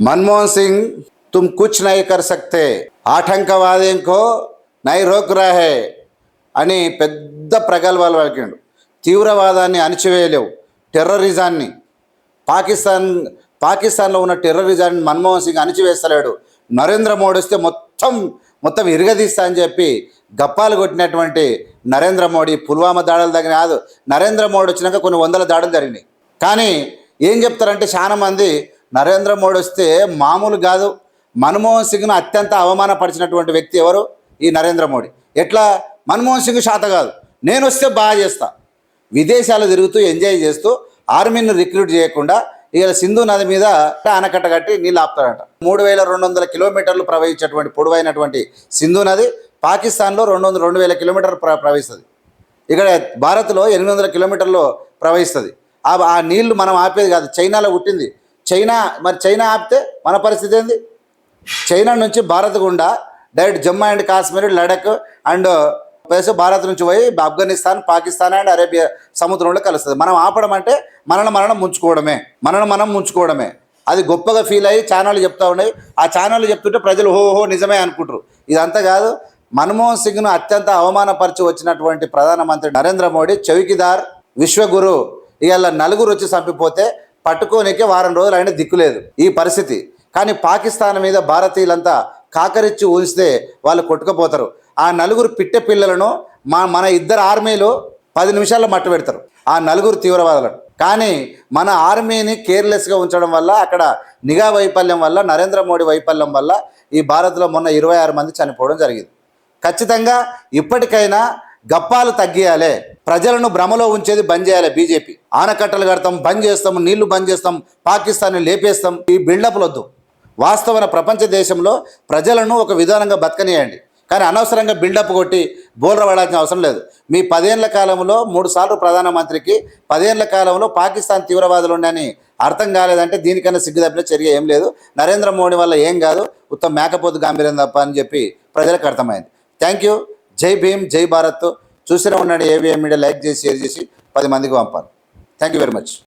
मनमोहन सिंह तुम कुछ नहीं कर सकते ఆటంకవాదం కో నై రోక్ రాహే అని పెద్ద ప్రగల్భాలు పలికిండు తీవ్రవాదాన్ని అణిచివేయలేవు టెర్రరిజాన్ని పాకిస్తాన్ పాకిస్తాన్లో ఉన్న టెర్రరిజాన్ని మన్మోహన్ సింగ్ అణిచివేస్తలేడు నరేంద్ర మోడీ వస్తే మొత్తం మొత్తం ఇరగదీస్తా అని చెప్పి గప్పాలు కొట్టినటువంటి నరేంద్ర మోడీ పుల్వామా దాడులు దగ్గర కాదు నరేంద్ర మోడీ వచ్చినాక కొన్ని వందల దాడులు జరిగినాయి కానీ ఏం చెప్తారంటే చాలా మంది నరేంద్ర మోడీ వస్తే మామూలు కాదు. మన్మోహన్ సింగ్ను అత్యంత అవమానపరిచినటువంటి వ్యక్తి ఎవరు? ఈ నరేంద్ర మోడీ. ఎట్లా? మన్మోహన్ సింగ్ శాత కాదు. నేను వస్తే బాగా చేస్తా. విదేశాలు తిరుగుతూ ఎంజాయ్ చేస్తూ ఆర్మీని రిక్రూట్ చేయకుండా ఇక సింధు నది మీద ఆనకట్ట కట్టి నీళ్ళు ఆపుతాడట మూడు వేల రెండు వందల కిలోమీటర్లు ప్రవహించేటువంటి పొడవైనటువంటి సింధు నది పాకిస్తాన్లో రెండు వందల రెండు వేల కిలోమీటర్లు ప్ర ప్రవహిస్తుంది. ఇక్కడ భారత్లో ఎనిమిది వందల కిలోమీటర్లు ప్రవహిస్తుంది. ఆ ఆ నీళ్ళు మనం ఆపేది కాదు. చైనాలో పుట్టింది చైనా మరి చైనా ఆపితే మన పరిస్థితి ఏంది? చైనా నుంచి భారత్ గుండా direct Jammu and Kashmir Ladakh and plus Bharat నుంచి పోయి ఆఫ్ఘనిస్తాన్ పాకిస్తాన్ అండ్ అరేబియా సముద్రంలో కలుస్తుంది. మనం ఆపడం అంటే మనల్ని మనం ముంచుకోవడమే. మనల్ని మనం ముంచుకోవడమే. అది గొప్పగా ఫీల్ అయ్యి ఛానళ్ళు చెప్తా ఉన్నాయి. ఆ ఛానళ్ళు చెప్తుంటే ప్రజలు హో హో నిజమే అనుకుంటారు. ఇదంతా కాదు మన్మోహన్ సింగ్ను అత్యంత అవమానపరిచి వచ్చినటువంటి ప్రధానమంత్రి నరేంద్ర మోడీ చౌకీదార్ విశ్వగురు ఇవాళ నలుగురు వచ్చి చంపిపోతే పట్టుకోనికే వారం రోజులు అయినా దిక్కులేదు. ఈ పరిస్థితి. కానీ పాకిస్తాన్ మీద భారతీయులంతా కాకరిచ్చి ఊహిస్తే వాళ్ళు కొట్టుకుపోతారు. ఆ నలుగురు పిట్టె పిల్లలను మా మన ఇద్దరు ఆర్మీలు పది నిమిషాల్లో మట్టు పెడతారు. ఆ నలుగురు తీవ్రవాదులను. కానీ మన ఆర్మీని కేర్లెస్గా ఉంచడం వల్ల అక్కడ నిఘా వైఫల్యం వల్ల నరేంద్ర మోడీ వైఫల్యం వల్ల ఈ భారత్లో మొన్న ఇరవై ఆరు మంది చనిపోవడం జరిగింది. ఖచ్చితంగా ఇప్పటికైనా గప్పాలు తగ్గియాలి. ప్రజలను భ్రమలో ఉంచేది బంద్ చేయాలి బీజేపీ. ఆనకట్టలు కడతాం బంద్ చేస్తాం నీళ్ళు బంద్ చేస్తాం పాకిస్తాన్ని లేపేస్తాం. ఈ బిల్డప్లు వద్దు. వాస్తవన ప్రపంచ దేశంలో ప్రజలను ఒక విధానంగా బతకనియండి. కానీ అనవసరంగా బిల్డప్ కొట్టి బోల్ర పడాల్సిన అవసరం లేదు. మీ పదేళ్ళ కాలంలో మూడు సార్లు ప్రధానమంత్రికి పదేళ్ళ కాలంలో పాకిస్తాన్ తీవ్రవాదులు ఉన్నాయని అర్థం కాలేదంటే దీనికన్నా సిగ్గు తప్పిన చర్య ఏం లేదు. నరేంద్ర మోడీ వల్ల ఏం కాదు. ఉత్తమ మేకపోతు గాంభీర్యం తప్ప అని చెప్పి ప్రజలకు అర్థమైంది. Thank you. జై భీమ్ జై భారత్. చూసినా ఉన్నాడు ఏవిఎం మీడియా లైక్ చేసి షేర్ చేసి పది మందికి పంపాలి. Thank you very much